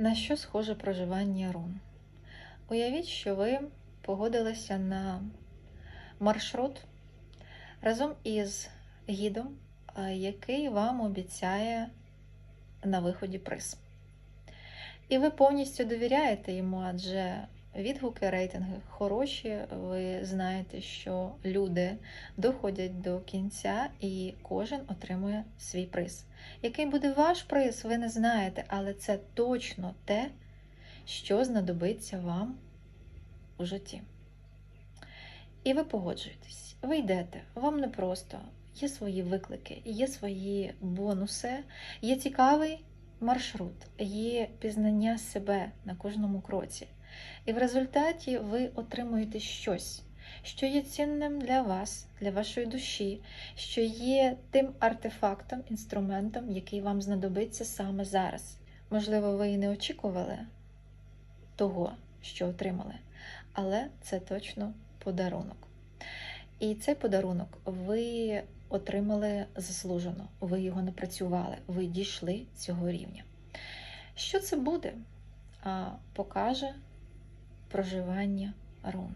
На що схоже проживання рун? Уявіть, що ви погодилися на маршрут разом із гідом, який вам обіцяє на виході приз. І ви повністю довіряєте йому, адже відгуки, рейтинги хороші. Ви знаєте, що люди доходять до кінця і кожен отримує свій приз. Який буде ваш приз, ви не знаєте, але це точно те, що знадобиться вам у житті. І ви погоджуєтесь, ви йдете, вам непросто, є свої виклики, є свої бонуси, є цікавий маршрут, є пізнання себе на кожному кроці. І в результаті ви отримуєте щось, що є цінним для вас, для вашої душі, що є тим артефактом, інструментом, який вам знадобиться саме зараз. Можливо, ви і не очікували того, що отримали, але це точно подарунок. І цей подарунок ви отримали заслужено, ви його напрацювали, ви дійшли цього рівня. Що це буде? Покаже проживання рун.